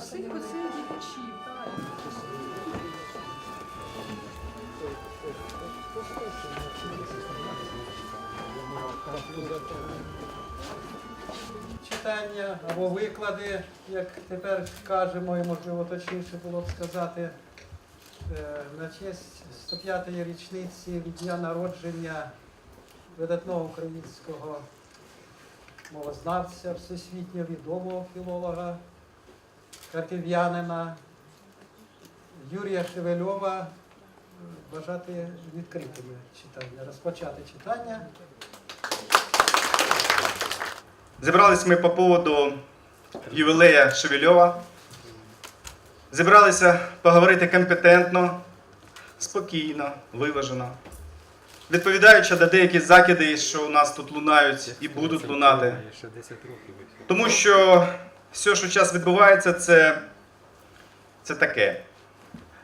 Всіх читання або виклади, як тепер кажемо, і можливо точніше було б сказати, е, на честь 105-ї річниці від дня народження видатного українського мовознавця, всесвітньо відомого філолога, харків'янина Юрія Шевельова бажати відкритими читання, розпочати читання. Зібрались ми по поводу ювілея Шевельова. Зібралися поговорити компетентно, спокійно, виважено, відповідаючи на деякі закиди, що у нас тут лунають і будуть лунати. Тому що все, що зараз відбувається, це, це таке.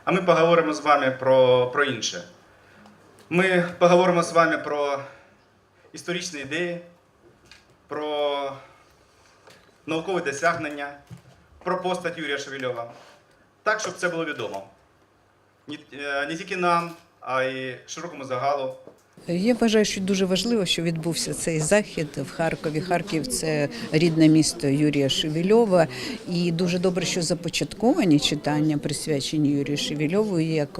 А ми поговоримо з вами про, про інше. Ми поговоримо з вами про історичні ідеї, про наукові досягнення, про постать Юрія Шевельова. Так, щоб це було відомо. Е, не тільки нам, а й широкому загалу. Я вважаю, що дуже важливо, що відбувся цей захід в Харкові. Харків це рідне місто Юрія Шевельова. І дуже добре, що започатковані читання присвячені Юрію Шевельову. Як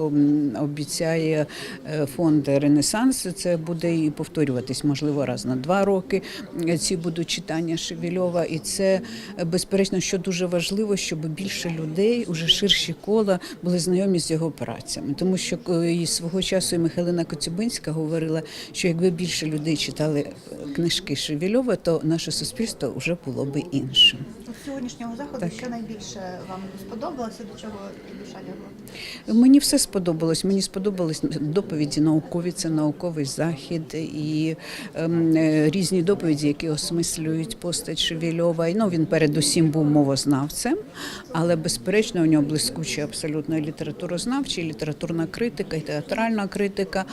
обіцяє е, фонд Ренесанс, це буде і повторюватись, можливо, раз на два роки. е, Ці будуть читання Шевельова. І це е, безперечно, що дуже важливо, щоб більше людей, уже ширші кола, були знайомі з його працями. Тому що і свого часу і Михайлина Коцюбинська говорила, що якби більше людей читали книжки Шевельова, то наше суспільство вже було би іншим. Сьогоднішнього заходу Так. що найбільше вам сподобалося, до чого душа лягла? Мені все сподобалось. Мені сподобались доповіді наукові, це науковий захід і ем, е, різні доповіді, які осмислюють постать Шевельова. І, Ну, він передусім був мовознавцем, але безперечно у нього блискучі абсолютно і літературознавчі, літературна критика, і театральна критика,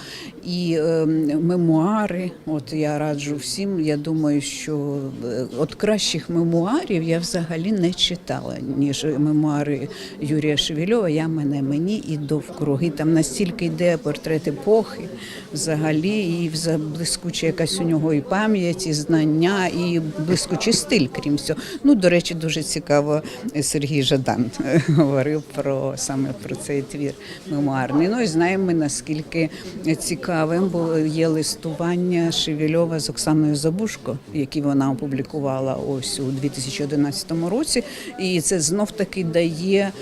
і ем, мемуари. От я раджу всім. Я думаю, що е, от кращих мемуарів я взагалі не читала, ніж мемуари Юрія Шевельова. Я мене мені і довкруги. Там настільки йде портрет епохи, взагалі, і блискуча якась у нього і пам'ять, і знання, і блискучий стиль, крім всього. Ну, до речі, дуже цікаво Сергій Жадан говорив про саме про цей твір мемуарний. Ну і знаємо ми, наскільки цікавим було є листування Шевельова з Оксаною Забушко, які вона опублікувала ось у 2011 році. І це знов таки дає.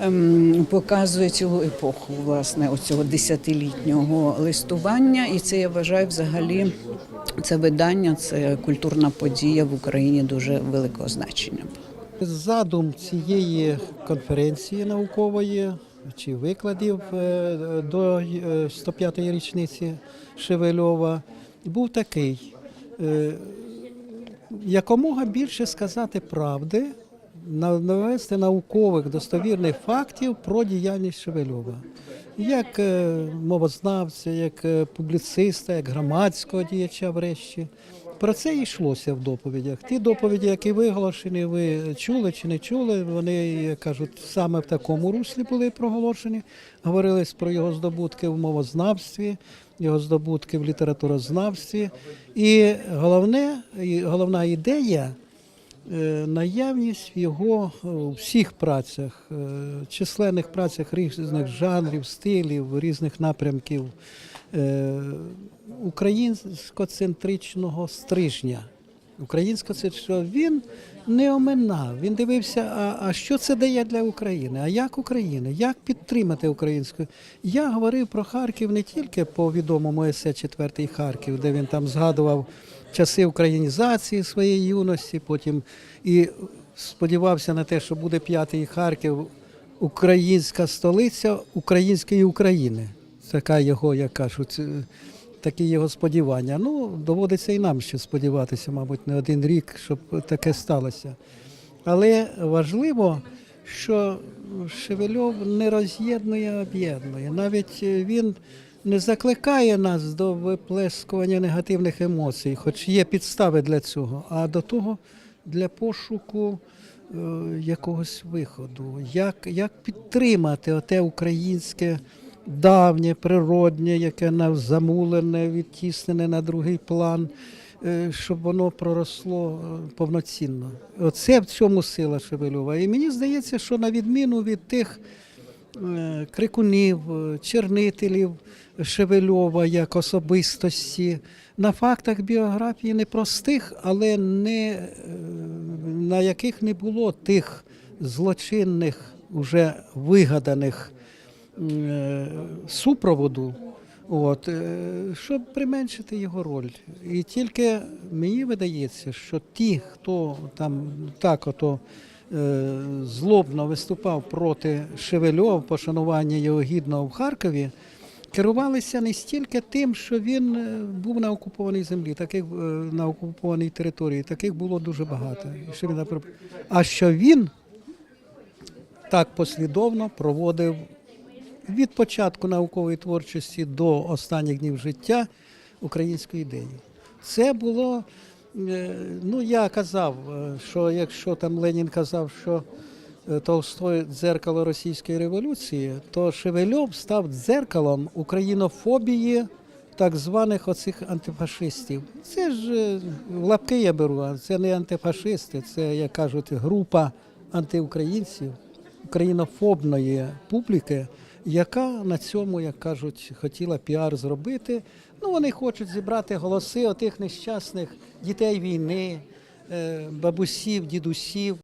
ем, Показує цю епоху, власне, оцього десятилітнього листування, і це я вважаю взагалі це видання, це культурна подія в Україні дуже великого значення. Задум цієї конференції наукової чи викладів е, до е, 105-ї річниці Шевельова був такий: е, якомога більше сказати правди, навести наукових достовірних фактів про діяльність Шевельова. Як е, мовознавця, як е, публіциста, як громадського діяча врешті. Про це йшлося в доповідях. Ті доповіді, які виголошені, ви чули чи не чули, вони кажуть саме в такому руслі були проголошені. Говорилось про його здобутки в мовознавстві, його здобутки в літературознавстві. І головне, головна ідея наявність в його е, у всіх працях, е, численних працях різних жанрів, стилів, різних напрямків е, українськоцентричного стрижня. Українськоцентричного він не оминав. Він дивився, а, а що це дає для України? А як України? Як підтримати українську? Я говорив про Харків не тільки по відомому есе «Четвертий Харків, де він там згадував часи українізації своєї юності, потім і сподівався на те, що буде п'ятий Харків, українська столиця української України. Така його, як кажуть, е, такі його сподівання. Ну, доводиться і нам ще сподіватися, мабуть, не один рік, щоб таке сталося. Але важливо, що Шевельов не роз'єднує, а об'єднує. Навіть е, він не закликає нас до виплескування негативних емоцій, хоч є підстави для цього, а до того для пошуку е, якогось виходу. Як, як підтримати оте українське давнє, природнє, яке навзамулене, відтіснене на другий план, е, щоб воно проросло е, повноцінно. Оце в цьому сила Шевельова. І мені здається, що на відміну від тих крикунів, е, чернителів Шевельова як особистості, на фактах біографії непростих, але не, е, на яких не було тих злочинних, уже вигаданих е, супроводу, от, е, щоб применшити його роль. І тільки мені видається, що ті, хто там так ото е, злобно виступав проти Шевельова, пошанування його гідного в Харкові, керувалися не стільки тим, що він е, був на окупованій землі, таких е, на окупованій території, таких було дуже багато. А що він так послідовно проводив від початку наукової творчості до останніх днів життя української ідеї. Це було, е, ну я казав, е, що якщо там Ленін казав, що е, Толстой дзеркало російської революції, то Шевельов став дзеркалом українофобії так званих оцих антифашистів. Це ж е, в лапки я беру, а це не антифашисти, це, як кажуть, група антиукраїнців, українофобної публіки, яка на цьому, як кажуть, хотіла піар зробити. Ну, вони хочуть зібрати голоси отих нещасних дітей війни, е, бабусів, дідусів.